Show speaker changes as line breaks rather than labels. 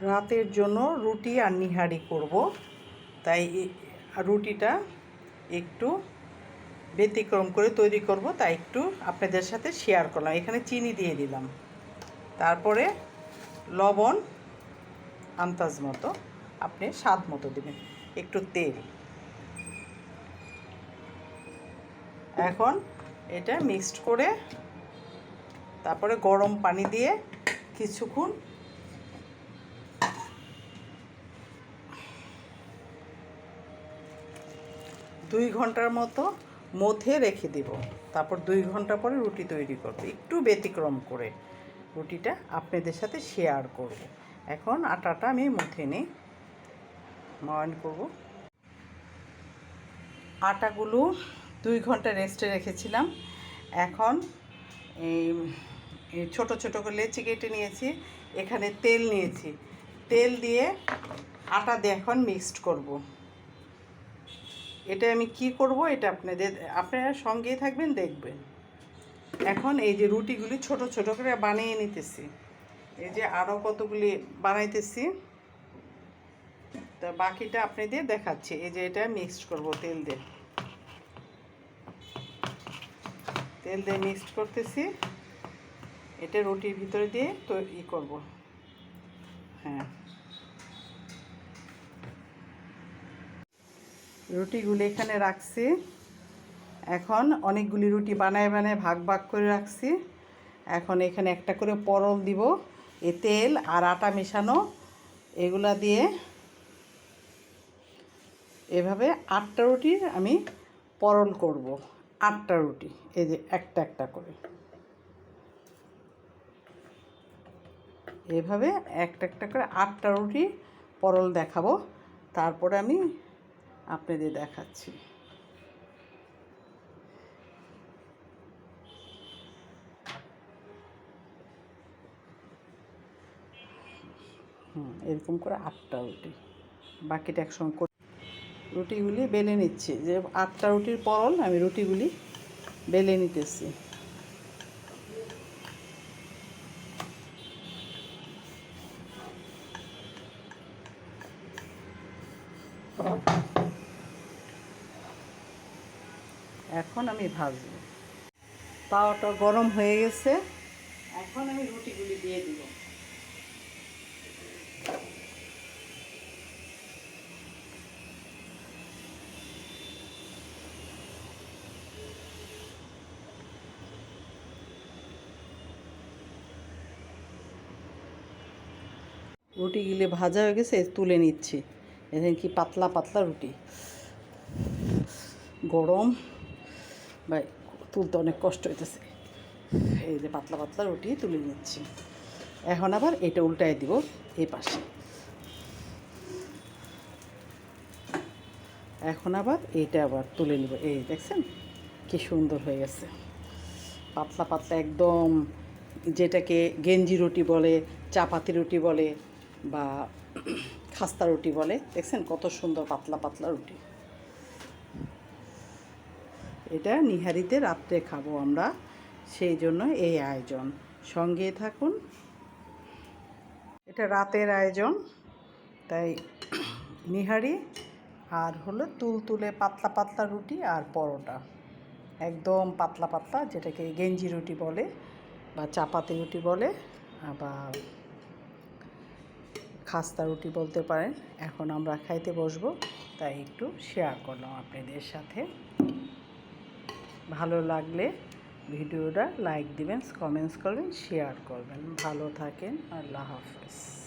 রাতের জন্য রুটি আর নিহারি করব। তাই রুটিটা একটু ব্যতিক্রম করে তৈরি করব, তাই একটু আপনাদের সাথে শেয়ার করলাম। এখানে চিনি দিয়ে দিলাম। তারপরে লবণ আন্দাজ মতো, আপনি স্বাদ মতো দেবেন। একটু তেল। এখন এটা মিক্সড করে তারপরে গরম পানি দিয়ে কিছুক্ষণ দুই ঘণ্টার মতো মধ্যে রেখে দিব। তারপর দুই ঘণ্টা পরে রুটি তৈরি করব। একটু ব্যতিক্রম করে রুটিটা আপনাদের সাথে শেয়ার করব। এখন আটাটা আমি মধ্যে নিই। ময়ন করব। আটাগুলো দুই ঘণ্টা রেস্টে রেখেছিলাম। এখন এই ছোট ছোট করে লেচি কেটে নিয়েছি। এখানে তেল নিয়েছি। তেল দিয়ে আটা দিয়ে এখন মিক্সড করব। এটা আমি কি করব, এটা আপনাদের, আপনারা সঙ্গেই থাকবেন, দেখবেন। এখন এই যে রুটিগুলি ছোট ছোট করে বানিয়ে নিতেছি। এই যে আরও কতগুলি বানাইতেছি। তা বাকিটা আপনাদের দেখাচ্ছি। এই যে এটা মিক্সড করব তেল দিয়ে। তেল দিয়ে মিক্সড করতেছি। এটা রুটির ভিতরে দিয়ে তো ই করব। হ্যাঁ। রুটিগুলি এখানে রাখছি। এখন অনেকগুলি রুটি বানায় বানায় ভাগ ভাগ করে রাখছি। এখন এখানে একটা করে পরল দিব, এ তেল আর আটা মেশানো। এগুলা দিয়ে এভাবে আটটা রুটির আমি পরল করব, আটটা রুটি, এই যে একটা একটা করে। এভাবে একটা একটা করে আটটা রুটি পরল দেখাবো। তারপরে আমি আপনাদের দেখাচ্ছি। হুম, এরকম করে আটটা রুটি। বাকিটা একসঙ্গে রুটিগুলি বেলে নিচ্ছি। যে আটটা রুটির পরল, আমি রুটিগুলি বেলে নিতেছি। এখন আমি ভাজবো। তাওয়াটা গরম হয়ে গেছে। এখন আমি রুটিগুলি দিয়ে দিব। রুটিগুলি ভাজা হয়ে গেছে, তুলে নিচ্ছি। এখানে কি পাতলা পাতলা রুটি? গরম। ভাই, তুলতে অনেক কষ্ট হইতেছে। এই যে পাতলা পাতলা রুটি তুলে নিচ্ছি। এখন আবার এটা উল্টায় দিব এই পাশে। এখন আবার এইটা আবার তুলে নিব। এই দেখছেন, কি সুন্দর হয়ে গেছে। পাতলা পাতলা একদম যেটাকে গেঞ্জি রুটি বলে, চাপাতি রুটি বলে বা খাস্তা রুটি বলে, দেখছেন কত সুন্দর পাতলা পাতলা রুটি। এটা নিহারিতে রাত্রে খাব আমরা, সেই জন্য এই আয়োজন। সঙ্গে থাকুন। এটা রাতের আয়োজন, তাই নিহারি আর হলো তুলতুলে পাতলা পাতলা রুটি আর পরোটা। একদম পাতলা পাতলা, যেটাকে গেঞ্জি রুটি বলে বা চাপাতি রুটি বলে বা খাস্তা রুটি বলতে পারেন। এখন আমরা খাইতে বসবো, তাই একটু শেয়ার করলাম আপনাদের সাথে। ভালো লাগলে ভিডিওটা লাইক দিবেন কমেন্টস করবেন শেয়ার করবেন। ভালো থাকেন আল্লাহ হাফেজ।